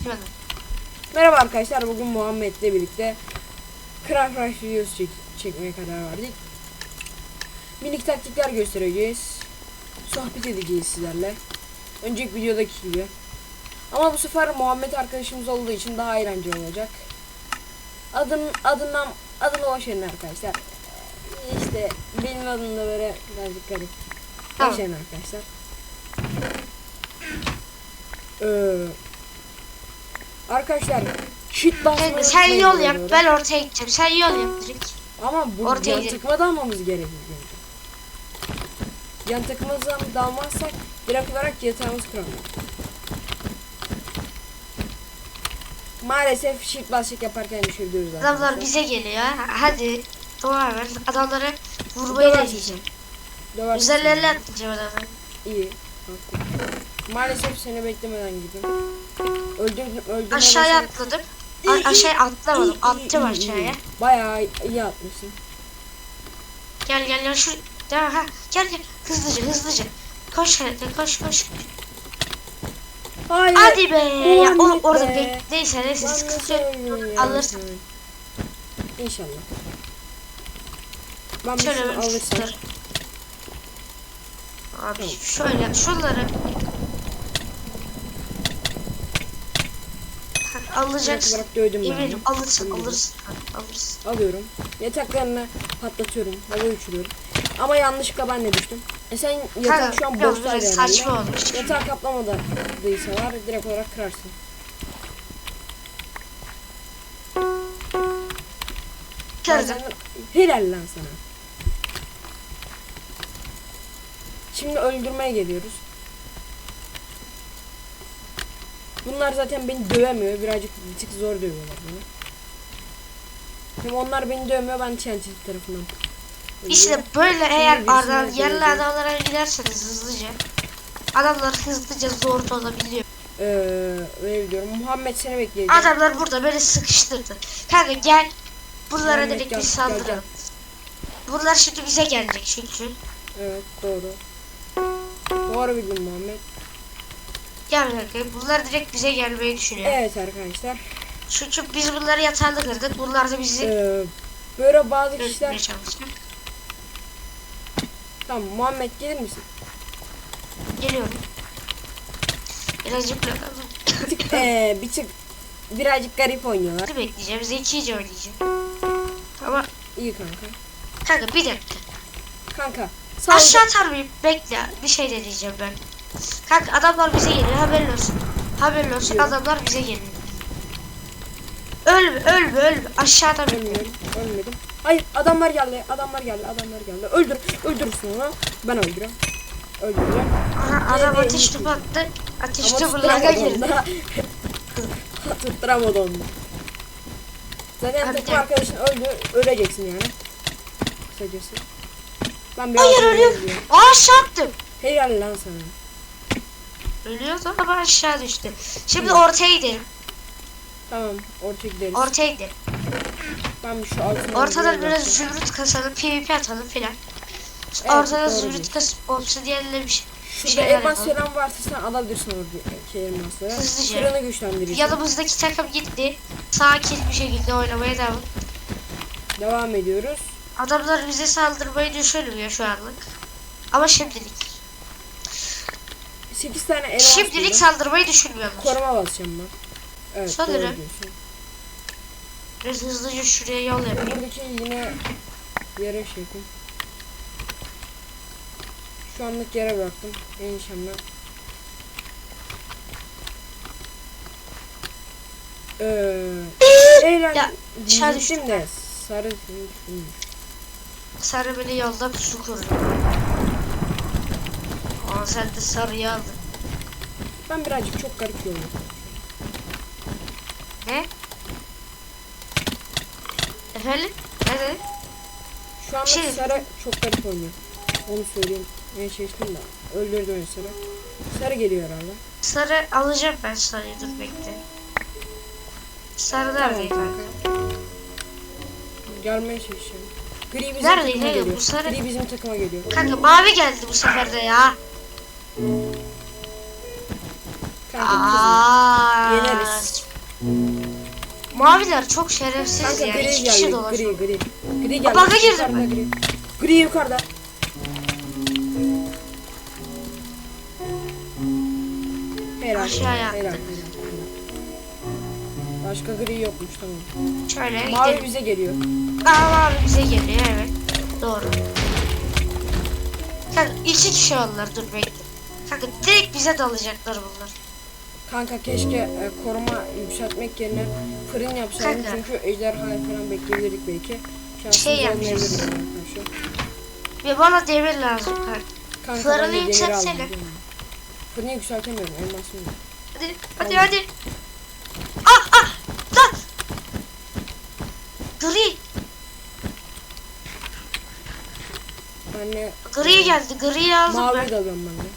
edin. Merhaba arkadaşlar bugün Muhammed'le birlikte Craft Rush videosu çek çekmeye karar verdik. Minik taktikler göstereceğiz. Sohbet edeceğiz sizlerle. Önceki videodaki gibi. Ama bu sefer Muhammed arkadaşımız olduğu için daha eğlenceli olacak. Adın adından adını boş verin arkadaşlar. İşte benim adım da böyle birazcık garip. Boş verin arkadaşlar. Ee, arkadaşlar shit basmayı Kanka sen yol yap ben ortaya gideceğim. Sen yol yap direkt. Ama bu Ortaya yan takıma dalmamız gerekiyor. önce. Yan takımımıza dalmazsak direkt olarak yatağımız kıramıyor. Maalesef shift bastık yaparken düşürdüğümüz Adamlar bize geliyor. Ha- Hadi. Ver. Adamları vurmayı deneyeceğim. Döversin Üzerlerine atlayacağım adamları. İyi. Maalesef seni beklemeden gittim. Öldürdüm, öldürmeden Aşağıya atladım. A- aşağıya atlamadım. Attım aşağıya. Bayağı iyi atmışsın. Gel gel gel şu. Devam ha. Gel gel. Hızlıca hızlıca. Koş hadi koş koş. Hayır. Hadi be. Ya, or orada be. bek. Neyse sıkıntı Alırsın. İnşallah. Ben Şöyle alırsam. Abi şöyle şunları Alacaksın. olarak dövdüm ben. Eminim onu. alırsın alırsın alırsın. Alıyorum. Yataklarını patlatıyorum. Havaya uçuruyorum. Ama yanlışlıkla ben de düştüm. E sen yatak şu an biraz herhalde. saçma olmuş. Yatağı kaplamadıysa var direkt olarak kırarsın. Kırdım. Helal lan sana. Şimdi öldürmeye geliyoruz. Bunlar zaten beni dövemiyor. Birazcık bir tık zor dövüyorlar beni. Hem onlar beni dövmüyor ben TNT tarafından. İşte böyle eğer birisine aradan yerli adamlara giderseniz hızlıca adamlar hızlıca zor olabiliyor. Ee, öyle diyorum. Muhammed seni bekleyeceğim. Adamlar burada böyle sıkıştırdı. Kanka gel Muhammed direkt gel, bir gel, saldıralım. gel. Bunlar şimdi bize gelecek çünkü. Evet doğru. Doğru bildin Muhammed. Gel kanka bunlar direkt bize gelmeyi düşünüyor. Evet arkadaşlar. Çünkü biz bunları yatağında kırdık. Bunlar da bizi Ee, böyle bazı kişiler çalışacak. tamam Muhammed gelir misin? Geliyorum. Birazcık bakalım. Bir tık ee, bir tık birazcık garip oynuyorlar. Ne bekleyeceğim? Zekice oynayacağım. Ama İyi kanka. kanka bir dakika. Kanka sağ Aşağı atar mıyım? Bekle. Bir şey de diyeceğim ben. Kanka adamlar bize geliyor. Haberin olsun. Haberin olsun. Adamlar bize geliyor. Ölme, ölme, ölme. Aşağıda bekle. Ölmüyorum. Ölmedim. Hayır adamlar geldi. Adamlar geldi. Adamlar geldi. Öldür. Öldürürsün onu. Ben öldürüyorum. Öldüreceğim. Aha, adam ateş topu attı. Ateş topulara tutturamadı girdi. Tutturamadı onu. Zaten Abi takım arkadaşın öldü. Öleceksin yani. Kısacası. Ben bir Hayır ölüyorum. Aa aşağı attım. Helal lan sana. Ölüyordu ama aşağı düştü. Şimdi ortaya gidelim. Tamam ortaya gideriz. Ortaya gidelim. ben şu altına Ortada bir biraz zümrüt kasalım, PvP atalım filan. Evet, Ortada doğru zümrüt kasıp obsidiyenle bir şey. Şurada şeyler elmas falan varsa sen alabilirsin oradaki elmasları. Hızlıca. Fırını güçlendirirsin. Yanımızdaki takım gitti. Sakin bir şekilde oynamaya devam. Devam ediyoruz. Adamlar bize saldırmayı düşünmüyor şu anlık. Ama şimdilik. 8 tane elmas Şimdilik buldum. saldırmayı düşünmüyorlar. Koruma basacağım ben. Evet Sanırım. Biraz hızlıca şuraya yol yapayım. Buradaki yine yere şey yapayım. Şu anlık yere bıraktım. İnşallah. Ee, eğlen Ya, dışarı diyecektim de sarı. Sarı beni yolda pusu kurdu. Aa sen de sarıyı aldın. Ben birazcık çok garip yapıyorum. Ne? Efendim? Ne dedi? Şu anda Şey- sarı çok garip oynuyor. Onu söyleyeyim. Ne çalıştım da öldürdü beni sarı. Sarı geliyor herhalde. Sarı alacağım ben sarıyı dur bekle. Sarı Tamam neredeydi? kanka. Gelmeye çalışıyorum. Gri bizim Nerede, takıma geliyor. Bu sarı- Gri bizim takıma geliyor. Kanka mavi geldi bu sefer de ya. Aa. Yeneriz. Maviler çok şerefsiz Kanka ya. gri İki geldi. kişi dolaşıyor. Gri gri. Gri geldi. baka girdim Yukarıda. Gri. Gri yukarıda. Helal. Aşağıya helal, attık. helal. Başka gri yokmuş tamam. Şöyle Mavi gidelim. bize geliyor. Aa, mavi bize geliyor evet. Doğru. Kanka iki kişi oldular dur bekle. Kanka direkt bize dalacaklar bunlar. Kanka keşke e, koruma yükseltmek yerine fırın yapsaydım Kanka. çünkü ejderhayı falan bekleyebilirdik belki. Şansımız Şey yapacağız. olmayabilir. Ve bana demir lazım kanka. Kanka Fırını ben de demir yükseltsene. aldım. Fırını yükseltemiyorum elmasım yok. Hadi hadi hadi. Ah ah lan. Gri. De Gri geldi. Gri lazım mavi ben. de alıyorum ben de.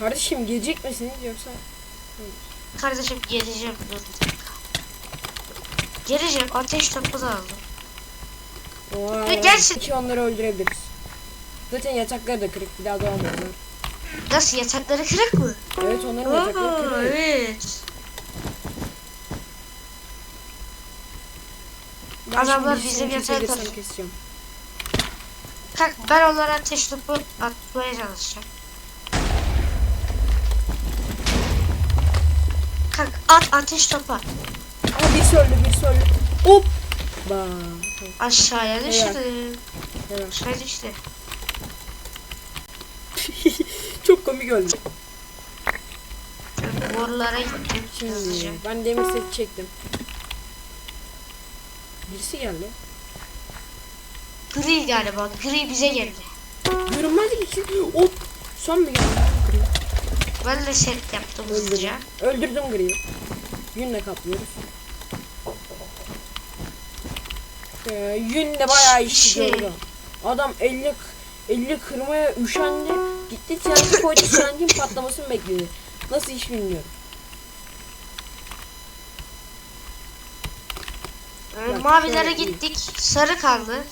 Kardeşim gelecek misiniz yoksa? Kardeşim geleceğim dur bir dakika. Geleceğim ateş topu da aldım. Oha, Ve gerçi- iki onları öldürebiliriz. Zaten yatakları da kırık bir daha doğamazlar. Nasıl yatakları kırık mı? Evet onların yatakları Oo, kırık. evet. Ben Adamlar bizim yatağı keseceğim. Kanka ben onlara ateş topu atmaya çalışacağım. Kanka at ateş topu at. Aa birisi öldü birisi öldü. Hop. Ba. Aşağıya düştü. Evet. Aşağıya düştü. Çok komik öldü. Borulara gittim. hızlıca. Şimdi ben demir set çektim. Birisi geldi. Gri galiba. Gri bize geldi. Görünmez ki. Hop. Son bir geldi. Gri. Ben de set yaptım hızlıca. Öldürdüm griyi. Yünle kaplıyoruz. Ee, yünle bayağı iş Şey. gördü. Adam 50 50 kırmaya üşendi. Gitti TNT koydu TNT'nin patlamasını bekledi. Nasıl iş bilmiyorum. Ee, Bak, mavilere iyi. gittik. Sarı kaldı.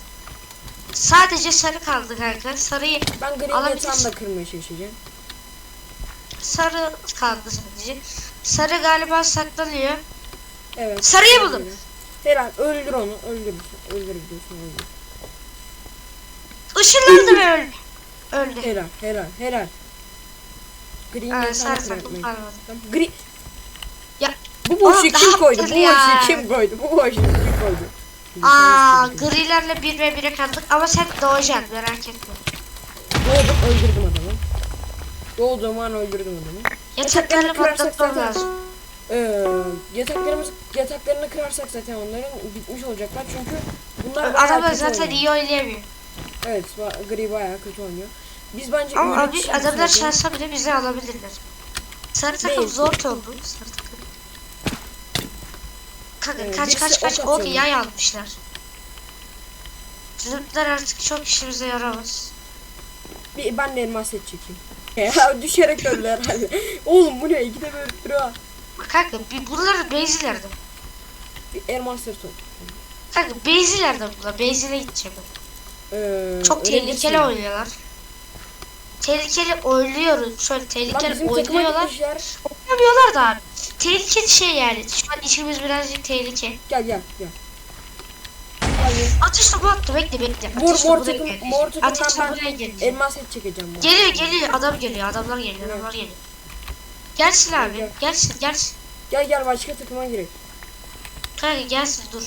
Sadece sarı kaldı kanka. Sarıyı Ben griyi Alabilirsin. yatağını da kırmaya çalışacağım. Sarı kaldı sadece. Sarı galiba saklanıyor. Evet. Sarıyı buldum. Helal öldür onu öldür. Öldür diyorsun öldür. Işınlandı ve öldü. Öldü. Helal helal helal. Gri'nin Aa, sarı takım kalmadı. Gri. Ya, Bu boşluğu kim koydu? Bu boşluğu kim koydu? Bu boşluğu kim koydu? Aa, grilerle bir ve bire kaldık ama sen doğacaksın merak etme. Doğdum öldürdüm adamı. Doğduğum an öldürdüm adamı. Yataklarını patlatmam lazım. Ee, yataklarımız yataklarını kırarsak zaten onların bitmiş olacaklar çünkü bunlar Adamlar zaten oynuyor. iyi oynayamıyor. Evet, gri bayağı kötü oynuyor. Biz bence Ama abi için adamlar şansa bile bizi alabilirler. Sarı takım Değil. zor oldu. Sarı takım. Kanka Evet, kaç kaç kaç ok yay almışlar. Zırhlar artık çok işimize yaramaz. Bir, ben de elmas set çekeyim. Ya düşerek öldü herhalde. Oğlum bu ne? İkide böyle duruyor. Kanka bir bunlar base'lerde. Bir elmas set top. Kanka base'lerde bunlar. Base'ine gideceğim ben. Ee, Çok tehlikeli geçmiyor. oynuyorlar. Tehlikeli oynuyoruz. Şöyle tehlikeli takıma oynuyorlar. Oynamıyorlar da abi. Tehlikeli şey yani. Şu an işimiz birazcık tehlike. Gel gel gel. Atış topu attı bekle bekle. Mor Atış mor topu takım gelecek. mor takımdan Atış topu ben gelecek. elmas set çekeceğim. bu. Geliyor geliyor adam geliyor adamlar geliyor adamlar geliyor. Gelsin abi Gel. gelsin gelsin. Gel gel başka takıma girek. Kanka gelsin dur.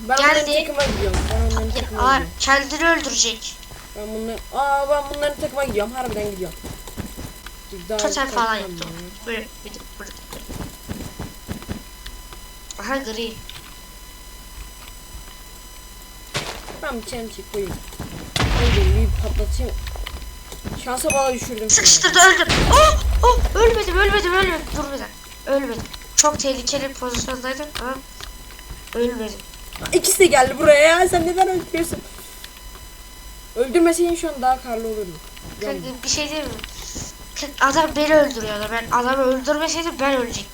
Ben Geldi. onların takıma gidiyorum. Ben onların takıma Aa, gidiyorum. kendini öldürecek. Ben bunlar Aa ben bunların takıma gidiyorum. Harbiden gidiyorum. Daha Totem falan yaptım. ya. Böyle bir de burada. Aha gri. Ben çenem çek koyayım. Öldüm bir patlatayım. Şansa bala düşürdüm. Sıkıştırdı öldüm. Oh, oh, ölmedim ölmedim ölmedim. Dur bir dakika. Ölmedim. Çok tehlikeli bir pozisyondaydım ama ölmedim. İkisi de geldi buraya ya. Sen neden öldürüyorsun? Öldürmeseydin şu an daha karlı olurdu. Kanka bir şey diyeyim mi? Adam beni öldürüyordu. Ben adamı öldürmeseydim ben ölecektim.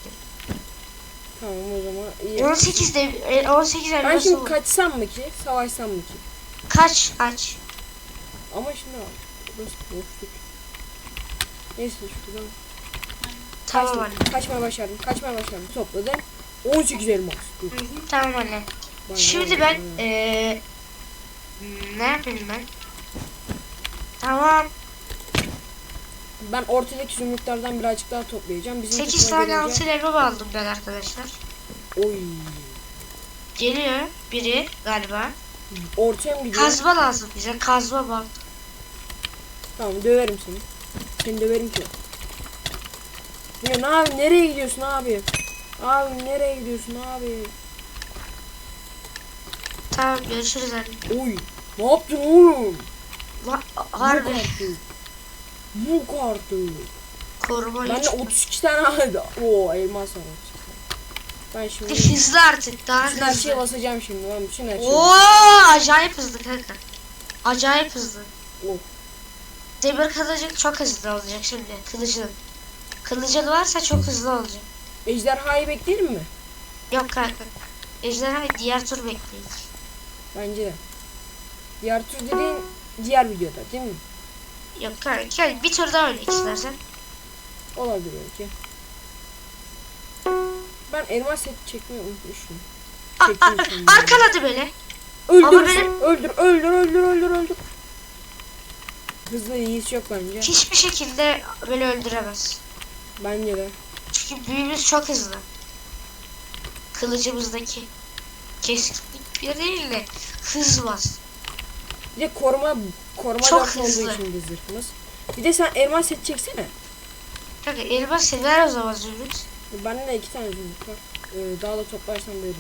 Tamam o zaman iyi. 18 de e, 18 Ben elması şimdi oldu. kaçsam mı ki? Savaşsam mı ki? Kaç kaç. Ama şimdi burası boşluk. Neyse şuradan Tamam kaçtım. anne. Kaçmaya başardım. Kaçmaya başardım. Topladım. 18 elmas. Dur. Hı hı, Tamam anne. Vay Şimdi ben eee ne yapayım ben? Tamam. Ben ortadaki zümrütlerden birazcık daha toplayacağım. Bizim 8 kısma tane gelince- altın elma aldım ben arkadaşlar. Oy. Geliyor biri galiba. Ortaya mı gidiyor? Kazma lazım bize. Kazma bak. Tamam döverim seni. Seni döverim ki. Ya ne abi nereye gidiyorsun abi? Abi nereye gidiyorsun abi? Tamam görüşürüz anne. Oy. Ne yaptın oğlum? Yok harbi artık. Yok artık. koruma Ben de hiç. 32 tane aldı. Oo elmas var 32 tane. Ben şimdi Hızlı artık daha bütün her şeye hızlı. basacağım şimdi. Ben bütün her. Oo acayip hızlı kanka. Acayip hızlı. Oh. Demir kılıcın çok hızlı olacak şimdi kılıcın. Kılıcın varsa çok hızlı olacak. Ejderhayı bekleyelim mi? Yok kanka. Ejderha diğer tur bekleyin. Bence de. Diğer tür dediğin diğer videoda değil mi? Yok kanka bir tur daha oyna istersen. Olabilir belki. Ben elmas set çekmeyi unutmuşum. Arkaladı beni. Öldür, Ama benim- öldür, öldür, öldür, öldür, öldür. Hızlı yiğit yok bence. Hiçbir şekilde beni öldüremez. Bence de. Çünkü büyümüz çok hızlı. Kılıcımızdaki keskinlik bir değil de hız var. Bir de koruma, koruma Çok olduğu hızlı. için de zırhımız. Bir de sen elmas set çeksene. Kanka elmas sever o zaman Zümrüt. Bende de iki tane zümrüt var. Ee, daha da toplarsam veririm.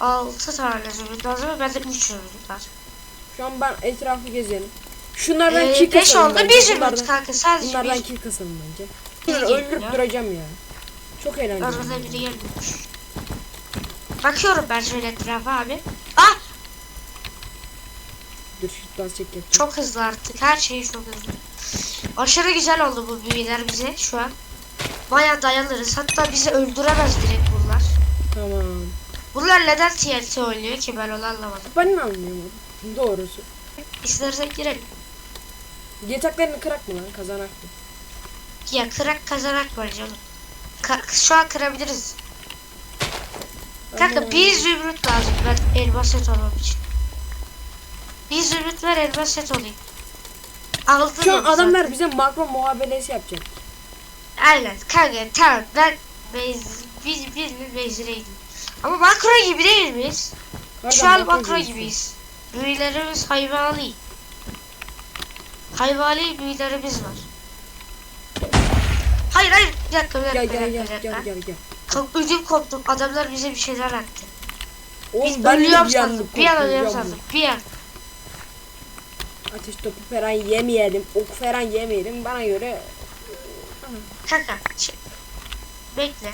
6 tane Zümrüt lazım ve bende 3 Zümrüt var. Şu an ben etrafı gezelim. Şunlardan Ee, kill 5 kasalım oldu bence. bir Zümrüt Bunlardan, kanka sadece bunlardan bir. kill kasalım bence. Biri Bunları geliyor. öldürüp duracağım ya. Çok eğlenceli. Arada biri gelmiyormuş. Bakıyorum ben şöyle etrafa abi. Dur şu dans çek yapacağım. çok hızlı artık her şey çok hızlı. Aşırı güzel oldu bu büyüler bize şu an. Baya dayanırız hatta bizi öldüremez direkt bunlar. Tamam. Bunlar neden TNT oynuyor ki ben onu anlamadım. Ben ne anlıyorum? Doğrusu. İstersen girelim. Yataklarını kırak mı lan? Kazanak mı? Ya kırak kazanak var canım. Ka- şu an kırabiliriz. Kanka bir zümrüt lazım ben elmas set olmam için. Bir zümrüt ver elmas set olayım. Aldın Şu an adamlar zaten. bize makro muhabelesi yapacak. Aynen kanka tamam ben base, biz, biz bir base'deydim. Ama makro gibi değil miyiz? Pardon, Şu an makro gibiyiz. Büyülerimiz hayvani. Hayvani büyülerimiz var. Hayır hayır bir dakika bir dakika Gel gel gel gel gel gel. Kalk, ödüm koptum. Adamlar bize bir şeyler attı. Oğlum Biz ben ölüyorum sandım. Bir an ölüyorum sandım. Bir an. Ateş topu falan yemeyelim. Ok falan yemeyelim. Bana göre Kanka. Şey. Bekle.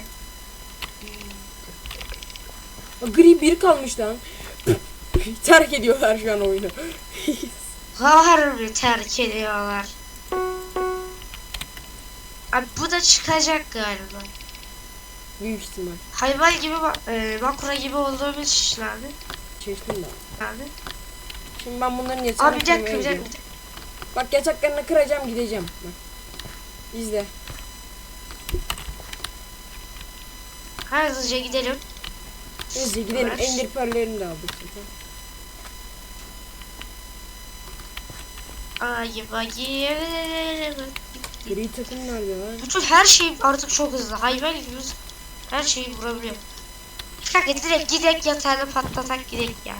Gri bir kalmış lan. Terk ediyorlar şu an oyunu. Harbi terk ediyorlar. Abi bu da çıkacak galiba. Büyük ihtimal. Hayvan gibi e, makro gibi olduğumuz için abi. Çeştim ben. Abi. Şimdi ben bunların yatağını Abi gidiyorum. Bak yataklarını kıracağım gideceğim. Bak. İzle. Hızlıca gidelim. İzle gidelim. Ver. Ender pearl'lerini de aldık zaten. Ay bakayım. Gri takım nerede lan? Bütün her şey artık çok hızlı. Hayvan gibi her şeyi vurabiliyor. Kanka direkt gidek yatağını patlatak gidek ya.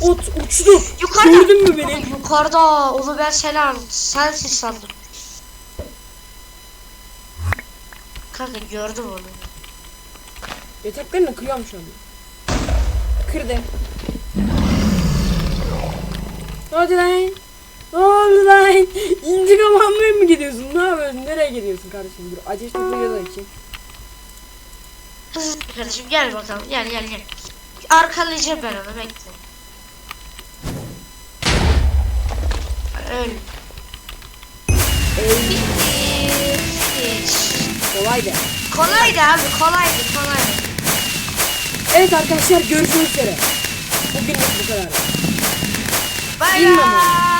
Ot uçtu. Yukarıda. Gördün mü beni? Yukarıda. Onu ben selam. Sensin sandım. Kanka gördüm onu. Yataklarını kırıyorum şu anda. Kırdım. Ne oldu lan? Ne oldu lan? İntikam almaya mı gidiyorsun? Ne yapıyorsun? Nereye gidiyorsun kardeşim? Dur ateş topu yazar için. Kardeşim gel bakalım. Gel gel gel. Arkalayacağım ben onu bekle. Öl. Hiç. kolaydı. Kolaydı abi kolaydı kolaydı. Evet arkadaşlar görüşmek üzere. Bugünlük bu kadar. Bay bay.